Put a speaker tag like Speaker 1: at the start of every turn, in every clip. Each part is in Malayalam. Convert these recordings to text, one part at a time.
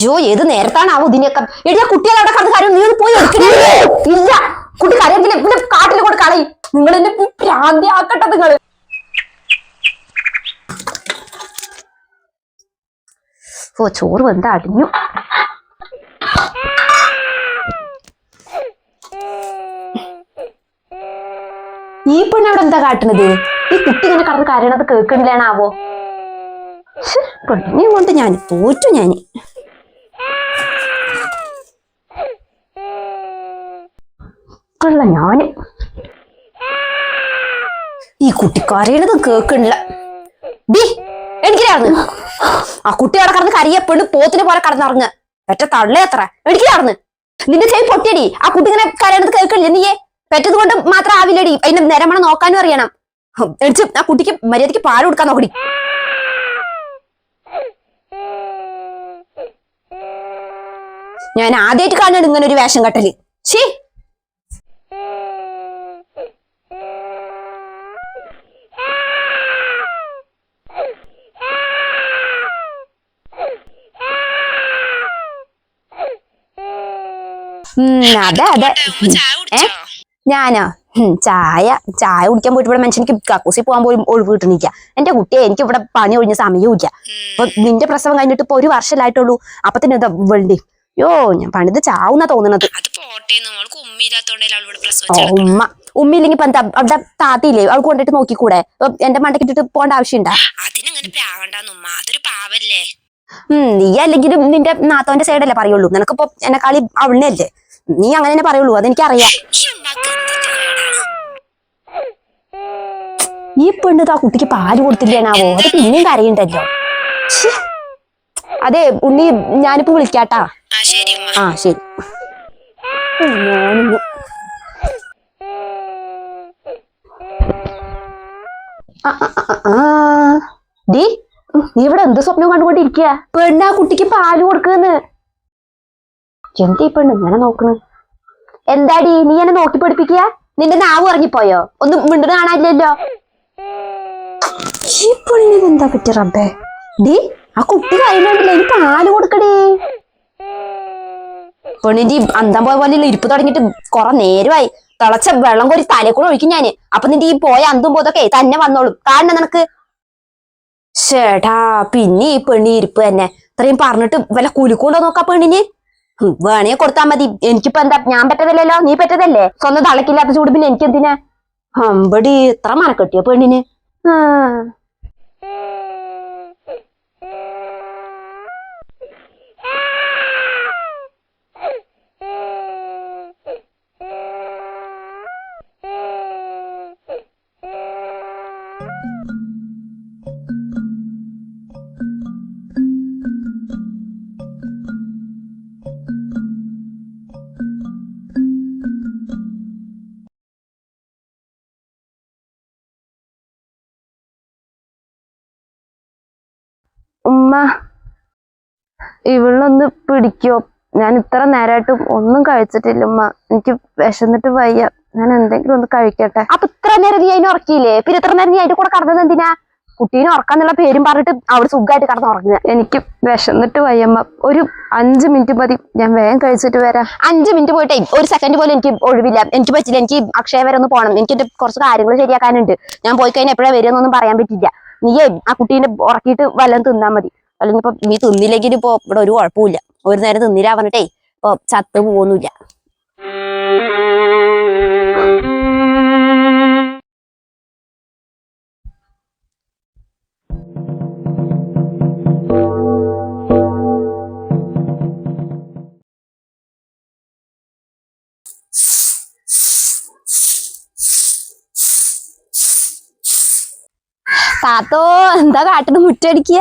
Speaker 1: അയ്യോ ഏത് നേരത്താണാവോ ഇതിനൊക്കെ എടിയ കുട്ടികൾ അവിടെ കടന്ന് കാര്യം നീ പോയി എടുക്കണേ ഇല്ല. കുട്ടി കരയെങ്കിലും പിന്നെ കാട്ടിൽ കൂടെ കളയും. നിങ്ങൾ എന്നെ ഭ്രാന്തി ആക്കട്ടെ നിങ്ങൾ ഓ ചോറ് വെന്ത അടിഞ്ഞു. ഈ പെണ്ണ് അവിടെ എന്താ കാട്ടുന്നത് ഈ കുട്ടി ഇങ്ങനെ കടന്ന് കരയണത് കേൾക്കണില്ലേണാവോ? പെണ്ണിനെയും കൊണ്ട് ഞാൻ തോറ്റു ഞാൻ. കൊള്ള ഞാൻ. ഈ കുട്ടി കരയണത് കേൾക്കണില്ല ഡി ആ കുട്ടി അവിടെ കടന്ന് കരയ പെണ്ണ് പോത്തിനെ പോലെ കടന്നിറങ്ങ്. പെറ്റ തള്ളേ എത്ര എനിക്കിലായിരുന്നു നിന്റെ ചെവി പൊട്ടിയടി. ആ കുട്ടി ഇങ്ങനെ കരയണത് കേൾക്കണില്ല നീയേ. പെറ്റത് കൊണ്ട് മാത്രം ആവില്ലടി. അതിന്റെ നിരമണ നോക്കാനും അറിയണം. എടിച്ച് ആ കുട്ടിക്ക് മര്യാദയ്ക്ക് പാൽ കൊടുക്കാൻ നോക്കടി. ഞാൻ ആദ്യമായിട്ട് കാണുന്നുണ്ട് ഇങ്ങനെ ഒരു വേഷം കെട്ടൽ. ശേ ഉം, അതെ അതെ. ഞാനോ? ചായ ചായ കുടിക്കാൻ പോയിട്ട് ഇവിടെ മനുഷ്യനിക്ക് കക്കൂസി പോകാൻ പോലും ഒഴിവ് കിട്ടണില്ല എന്റെ കുട്ടിയെ എനിക്ക് ഇവിടെ പണി ഒഴിഞ്ഞ സമയവും ഇല്ല. അപ്പൊ നിന്റെ പ്രസവം കഴിഞ്ഞിട്ട് ഇപ്പൊ ഒരു വർഷമായിട്ടുള്ളൂ അപ്പൊ തന്നെ ഇതാ വെള്ളി. യോ ഞാൻ പണിത് ചാവുന്ന
Speaker 2: അവൾ
Speaker 1: ഓ
Speaker 2: പ്രസവിച്ചത്
Speaker 1: ഉമ്മ. ഇല്ലെങ്കിൽ ഇപ്പൊ എന്താ അവിടെ താത്തിയില്ലേ? അവൾക്ക് കൊണ്ടിട്ട് നോക്കിക്കൂടെ? എന്റെ മണ്ടക്കിട്ടിട്ട് പോകേണ്ട ആവശ്യമുണ്ടാ?
Speaker 2: ഉമ്മ.
Speaker 1: നീ അല്ലെങ്കിലും നിന്റെ നാത്തോന്റെ സൈഡല്ലേ പറയുള്ളൂ. നിനക്കിപ്പോ എന്നെ കളി അവളിനെ അല്ലേ നീ അങ്ങനെ തന്നെ പറയുള്ളൂ. അതെനിക്കറിയാം.
Speaker 2: ഈ ഉമ്മാക്ക്
Speaker 1: ഈ പെണ്ണ് ആ കുട്ടിക്ക് പാൽ കൊടുത്തില്ലേനാവോ? അത് പിന്നെയും കരയുണ്ടല്ലോ. അതെ ഉണ്ണി ഞാനിപ്പോ വിളിക്കാട്ടാ.
Speaker 2: ആ ശരി.
Speaker 1: ഡി നീ ഇവിടെ എന്ത് സ്വപ്നം കണ്ടുകൊണ്ടിരിക്കുക പെണ്ണാ ആ കുട്ടിക്ക് പാൽ കൊടുക്കുന്ന്. എന്താ ഈ പെണ്ണ് ഇങ്ങനെ നോക്കണ്? എന്താടി നീ എന്നെ നോക്കി പഠിപ്പിക്കുക നിന്റെ നാവ് ഇറങ്ങിപ്പോയോ ഒന്ന് മിണ്ടു കാണാനില്ലല്ലോ. ഈ പെണ്ണിന് എന്താ പറ്റിയ റബ്ബേ? ഡി ആ കുട്ടി കയ്യിലുണ്ടല്ലേ എനിക്ക് പാൽ കൊടുക്കടേ? പെണ്ണിന്റെ അന്തം പോയ പോലെ ഇരിപ്പ് തുടങ്ങിയിട്ട് കൊറേ നേരമായി. തിളച്ച വെള്ളം കോരി തലേ കൂടെ ഒഴിക്കും ഞാൻ. അപ്പൊ നിന്റെ ഈ പോയ അന്തും പോതൊക്കെ തന്നെ വന്നോളും. കാരണം നിനക്ക്? ചേട്ടാ പിന്നെ ഈ പെണ്ണി ഇരിപ്പ് തന്നെ. ഇത്രയും പറഞ്ഞിട്ട് വല്ല കുലുക്കൂണ്ടോ നോക്കാ പെണ്ണിന്? വേണേ കൊടുത്താ മതി. എനിക്കിപ്പോ എന്താ ഞാൻ പറ്റതല്ലല്ലോ നീ പറ്റതല്ലേ? സ്വന്തം തളക്കില്ലാത്ത ചൂട് പിന്നെ എനിക്ക് എന്തിനാ അമ്പടി ഇത്ര മറക്കെട്ടിയോ പെണ്ണിന്? ആ. ഉമ്മ ഇവളൊന്ന് പിടിക്കോ. ഞാൻ ഇത്ര നേരമായിട്ടും ഒന്നും കഴിച്ചിട്ടില്ല ഉമ്മ എനിക്ക് വിശന്നിട്ട് വയ്യ. ഞാൻ എന്തെങ്കിലും ഒന്ന് കഴിക്കട്ടെ. അപ്പൊ ഇത്ര നേരം നീ അതിനെ ഉറക്കിയില്ലേ? പിന്നെ ഇത്ര നേരം നീ അതിന്റെ കൂടെ കടന്നത് എന്തിനാ? കുട്ടീനെ ഉറക്കാന്നുള്ള പേരും പറഞ്ഞിട്ട് അവിടെ സുഖമായിട്ട് കടന്ന് ഉറങ്ങുക. എനിക്ക് വിശന്നിട്ട് വയ്യമ്മ ഒരു അഞ്ച് മിനിറ്റ് മതി. ഞാൻ വേഗം കഴിച്ചിട്ട് വരാം. അഞ്ച് മിനിറ്റ് പോയിട്ടേ. ഒരു സെക്കൻഡ് പോലും എനിക്ക് ഒഴിവില്ല. എനിക്ക് പറ്റില്ല. എനിക്ക് അക്ഷയ വരെ ഒന്ന് പോകണം എനിക്ക് എന്റെ കുറച്ച് കാര്യങ്ങൾ ശരിയാക്കാനുണ്ട്. ഞാൻ പോയി കഴിഞ്ഞാൽ എപ്പോഴാണ് വരുമെന്നൊന്നും പറയാൻ പറ്റില്ല നീയേ ആ കുട്ടീനെ ഉറക്കിയിട്ട് വല്ലതും തിന്നാൽ മതി. അല്ലെങ്കിൽ ഇപ്പൊ നീ തിന്നില്ലെങ്കിൽ ഇപ്പൊ ഇവിടെ ഒരു കുഴപ്പമില്ല ഒരു നേരം തിന്നില്ല പറഞ്ഞിട്ടേ ഇപ്പൊ ചത്ത് പോകുന്നില്ല താത്തോ എന്താ കാട്ടിന് മുറ്റടിക്കുക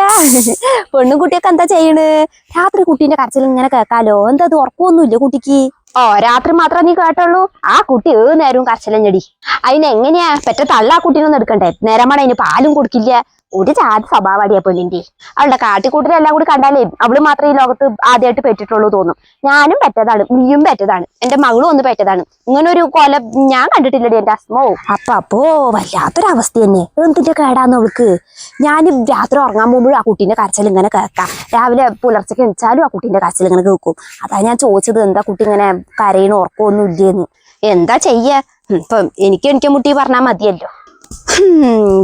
Speaker 1: പെണ്ണും കുട്ടിയൊക്കെ എന്താ ചെയ്യണ്? രാത്രി കുട്ടീന്റെ കരച്ചിൽ ഇങ്ങനെ കേക്കാലോ എന്താ അത് ഉറക്കമൊന്നുമില്ല കുട്ടിക്ക്? ഓ രാത്രി മാത്രമേ നീ കേട്ടുള്ളൂ ആ കുട്ടി ഏത് നേരവും കരച്ചിലഞ്ഞടി. അതിനെങ്ങനെയാ പെറ്റ തള്ള ആ കുട്ടീനൊന്നും എടുക്കണ്ടേ? നേരമാണ് അതിന് പാലും കൊടുക്കില്ല. ഒരു ജാതി സ്വഭാവടിയാ പെണ്ണിന്റെ. അവളുടെ കാട്ടിക്കൂട്ടിലെല്ലാം കൂടി കണ്ടാലേ അവൾ മാത്രമേ ഈ ലോകത്ത് ആദ്യമായിട്ട് പെറ്റിട്ടുള്ളൂ തോന്നും. ഞാനും പെറ്റതാണ് നീയും പെറ്റതാണ് എന്റെ മകളും ഒന്ന് പെറ്റതാണ്. ഇങ്ങനെ ഒരു കൊല ഞാൻ കണ്ടിട്ടില്ലടി എന്റെ അസ്മോ. അപ്പൊ അപ്പോ വല്ലാത്തൊരവസ്ഥ തന്നെ. എന്തിന്റെ കേടാന്ന് അവൾക്ക്? ഞാൻ രാത്രി ഉറങ്ങാൻ പോകുമ്പോഴും ആ കുട്ടീന്റെ കരച്ചിൽ ഇങ്ങനെ കേൾക്കാം. രാവിലെ പുലർച്ചയ്ക്ക് എണിച്ചാലും ആ കുട്ടീന്റെ കരച്ചിൽ ഇങ്ങനെ കേൾക്കും. അതാ ഞാൻ ചോദിച്ചത് എന്താ കുട്ടി ഇങ്ങനെ കരയണ ഉറക്കമൊന്നും ഇല്ലേന്ന്. എന്താ ചെയ്യ? ഇപ്പം എനിക്ക് എനിക്ക് മുട്ടി പറഞ്ഞാൽ മതിയല്ലോ.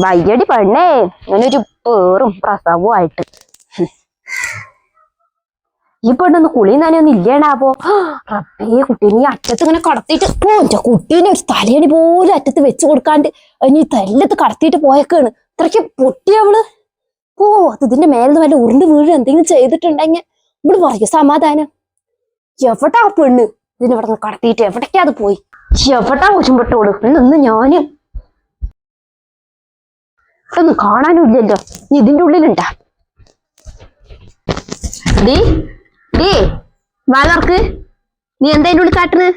Speaker 1: വയ്യടി പെണ്ണേ. അങ്ങനൊരു പേറും പ്രസവവും ആയിട്ട്. ഈ പെണ്ണൊന്ന് കുളി നനയൊന്നും ഇല്ലേണാവോ റബ്ബേ കുട്ടീനെ ഈ അറ്റത്ത് ഇങ്ങനെ കടത്തിയിട്ട് പോ. എന്റെ കുട്ടീനെ ഒരു തലയണി പോലും അറ്റത്ത് വെച്ച് കൊടുക്കാണ്ട് ഇനി തല്ലത്ത് കടത്തിയിട്ട് പോയേക്കാണ്. ഇത്രയ്ക്ക് പൊട്ടിയവൾ ഓ അത് ഇതിന്റെ മേലെ വല്ല ഉരുണ്ട് വീഴ് എന്തെങ്കിലും ചെയ്തിട്ടുണ്ടെങ്കിൽ ഇവിടെ പറയൂ സമാധാനം. എവിടാ പെണ്ണ്? ഇതിനിവിടെ നിന്ന് കടത്തിയിട്ട് എവിടേക്കാ അത് പോയി? എവിടാ ഒരുമ്പെട്ടോൾ ഇന്ന് ഞാൻ. ഇതൊന്നും കാണാനും ഇല്ലല്ലോ നീ ഇതിന്റെ ഉള്ളിലുണ്ടാ. ഡീ വാലർക്ക് നീ എന്താ ഇതിന്റെ ഉള്ളിൽ കാട്ടുന്നത്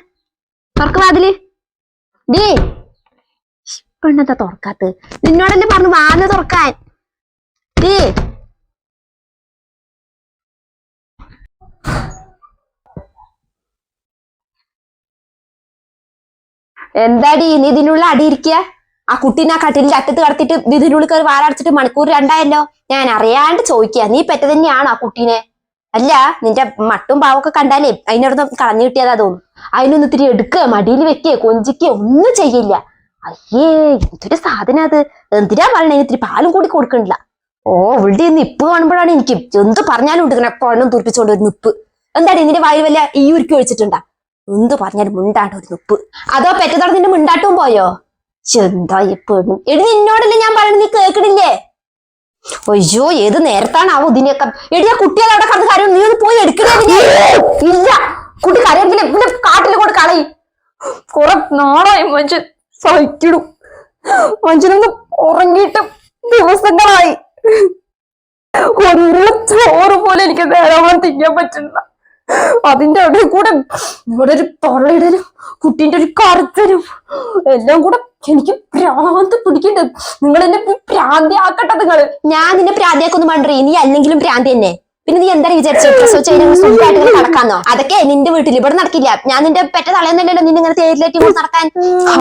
Speaker 1: തുറക്ക് വാതിൽ ഡീ. പെണ്ണെന്താ തുറക്കാത്ത നിന്നോടല്ലേ പറഞ്ഞു വാതിൽ തുറക്കാൻ. ഡീ. എന്താടി നീ ഇതിനുള്ള അടിയിരിക്കുക ആ കുട്ടീനെ ആ കട്ടിലിന്റെ അറ്റത്ത് കടത്തിട്ട് ഇതിനുള്ളിൽ കയറി വാരടച്ചിട്ട് മണിക്കൂർ രണ്ടായല്ലോ? ഞാൻ അറിയാണ്ട് ചോദിക്കുക നീ പെറ്റ തന്നെയാണോ ആ കുട്ടീനെ? അല്ല നിന്റെ മട്ടും പാവൊക്കെ കണ്ടാലേ അതിനോടൊന്ന് കളഞ്ഞു കിട്ടിയതാ തോന്നും അതിനൊന്ന് ഇത്തിരി എടുക്കുക മടിയിൽ വെക്കുക കൊഞ്ചിക്കുക ഒന്നും ചെയ്യില്ല. അയ്യേ എന്തൊരു സാധനം അത്. എന്തിനാ പറയണേ? ഇത്തിരി പാലും കൂടി കൊടുക്കണില്ല. ഓ ഇവിടെ ഇപ്പ് കാണുമ്പോഴാണ് എനിക്ക്. എന്ത് പറഞ്ഞാലും ഉണ്ട് ഇങ്ങനെ തുറപ്പിച്ചുകൊണ്ട് ഒരു നിപ്പ്. എന്താണ് ഇതിന്റെ വായു വല്ല ഈ ഉരുക്കി വെച്ചിട്ടുണ്ടാ എന്ത് പറഞ്ഞാലും മുണ്ടാണ്ട് ഒരു നുപ്പ് അതോ പെറ്റതോടെ നിന്റെ മുണ്ടാട്ടവും പോയോ? എന്താ എപ്പോഴും എടി നിന്നോടല്ലേ ഞാൻ പറയുന്നത് നീ കേൾക്കണില്ലേ? അയ്യോ ഏത് നേരത്താണാവോ ഇതിനെയൊക്കെ? എടി ആ കുട്ടികൾ അവിടെ കണ്ട് കാര്യം നീ ഒന്ന് പോയി എടുക്കണേ ഇല്ല. കുട്ടി കരയെങ്കിലും പിന്നെ കാട്ടിൽ കൊണ്ട് കളയും. കുറെ നാളായി മനുഷ്യൻ സഹിക്കിടും മനുഷ്യനൊന്ന് ഉറങ്ങിയിട്ട് ദിവസങ്ങളായി. ഒരു ചോറ് പോലെ എനിക്ക് നേരം തിന്നാൻ പറ്റില്ല അതിന്റെ അവിടെ കൂടെ ഇവിടെ ഒരു തൊള്ളയിടലും കുട്ടീന്റെ ഒരു കറുത്തരും എല്ലാം കൂടെ എനിക്ക് പ്രാന്ത് പിടിക്കുന്നുണ്ട്. നിങ്ങൾ എന്നെ പ്രാന്തി നിങ്ങൾ ഞാൻ നിന്നെ പ്രാന്തിയാക്കൊന്നും പണ്ടേ നീ അല്ലെങ്കിലും പ്രാന്തി തന്നെ. പിന്നെ നീ എന്താ വിചാരിച്ചു? നടക്കാന്നോ? അതൊക്കെ നിന്റെ വീട്ടിൽ ഇവിടെ നടക്കില്ല. ഞാൻ നിന്റെ പെറ്റ തളയുന്നല്ലോ നിന്നെ ഇങ്ങനെ തേരിലേറ്റി നടക്കാൻ.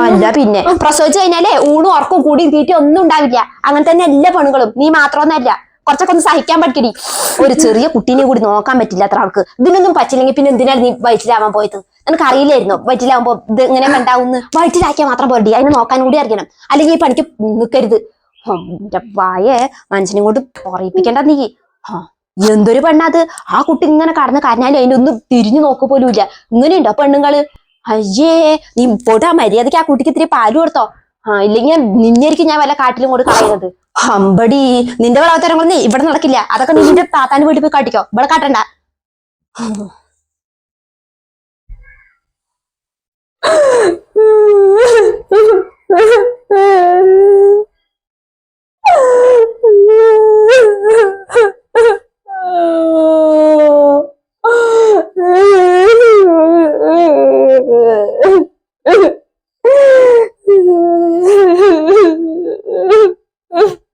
Speaker 1: അല്ല പിന്നെ പ്രസവിച്ച് കഴിഞ്ഞാലേ ഊണും ഉറക്കും കൂടി തീറ്റി ഒന്നും ഉണ്ടാവില്ല. അങ്ങനെ തന്നെ എല്ലാ പെണ്ണുങ്ങളും നീ മാത്രമൊന്നല്ല കുറച്ചൊക്കെ ഒന്ന് സഹിക്കാൻ പഠിക്കടി ഒരു ചെറിയ കുട്ടീനെ കൂടി നോക്കാൻ പറ്റില്ല അത്ര ആൾക്ക്. ഇതിനൊന്നും പറ്റില്ലെങ്കിൽ പിന്നെ എന്തിനാണ് നീ വയറ്റിലാവാൻ പോയത്? നിനക്ക് അറിയില്ലായിരുന്നു വയറ്റിലാവുമ്പോ ഇത് എങ്ങനെ ഉണ്ടാവുന്ന വയറ്റിലാക്കിയാൽ മാത്രം പോരടി. അതിനെ നോക്കാൻ കൂടി അറിയണം. അല്ലെങ്കിൽ ഈ പണിക്ക് നിൽക്കരുത് എന്റെ വായെ മനുഷ്യനെ കൊണ്ട് പറയിപ്പിക്കണ്ട നീ. എന്തൊരു പെണ്ണത് ആ കുട്ടി ഇങ്ങനെ കടന്ന് കരഞ്ഞാലും അതിന്റെ ഒന്നും തിരിഞ്ഞു നോക്കു പോലും ഇല്ല ഇങ്ങനെയുണ്ടോ പെണ്ണുങ്ങൾ? അയ്യേ നീ പോട്ടെ മര്യാദയ്ക്ക് ആ കുട്ടിക്ക് ഇത്തിരി പാൽ കൊടുത്തോ. ഇല്ലെങ്കിൽ നിന്നെയായിരിക്കും ഞാൻ വല്ല കാട്ടിലും കൊണ്ട് കളയുന്നത്. അമ്പടി നിന്റെ വളവത്തരങ്ങളൊന്നും ഇവിടെ നടക്കില്ല. അതൊക്കെ നിന്റെ താത്താന്റെ വീട്ടിൽ പോയി കാട്ടിക്കോ. ഇവിടെ കാട്ടണ്ട.